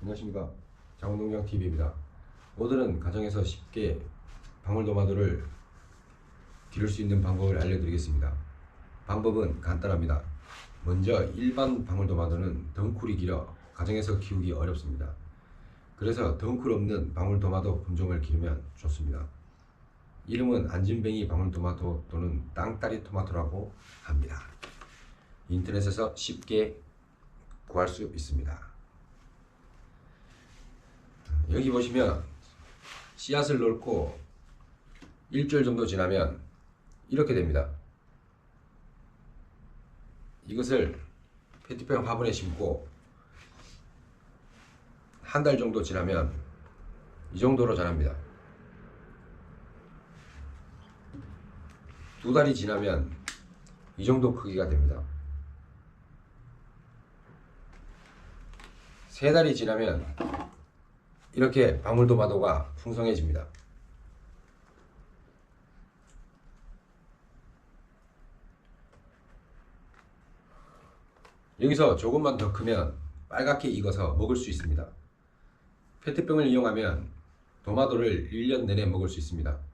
안녕하십니까 장원동장 TV입니다. 오늘은 가정에서 쉽게 방울토마토를 기를 수 있는 방법을 알려드리겠습니다. 방법은 간단합니다. 먼저 일반 방울토마토는 덩쿨이 길어 가정에서 키우기 어렵습니다. 그래서 덩쿨 없는 방울토마토 품종을 기르면 좋습니다. 이름은 안진뱅이 방울토마토 또는 땅따리 토마토라고 합니다. 인터넷에서 쉽게 구할 수 있습니다. 여기 보시면 씨앗을 넣고 일주일 정도 지나면 이렇게 됩니다. 이것을 페트병 화분에 심고 한 달 정도 지나면 이 정도로 자랍니다. 두 달이 지나면 이 정도 크기가 됩니다. 세 달이 지나면 이렇게 방울토마토가 풍성해집니다. 여기서 조금만 더 크면 빨갛게 익어서 먹을 수 있습니다. 페트병을 이용하면 토마토를 1년 내내 먹을 수 있습니다.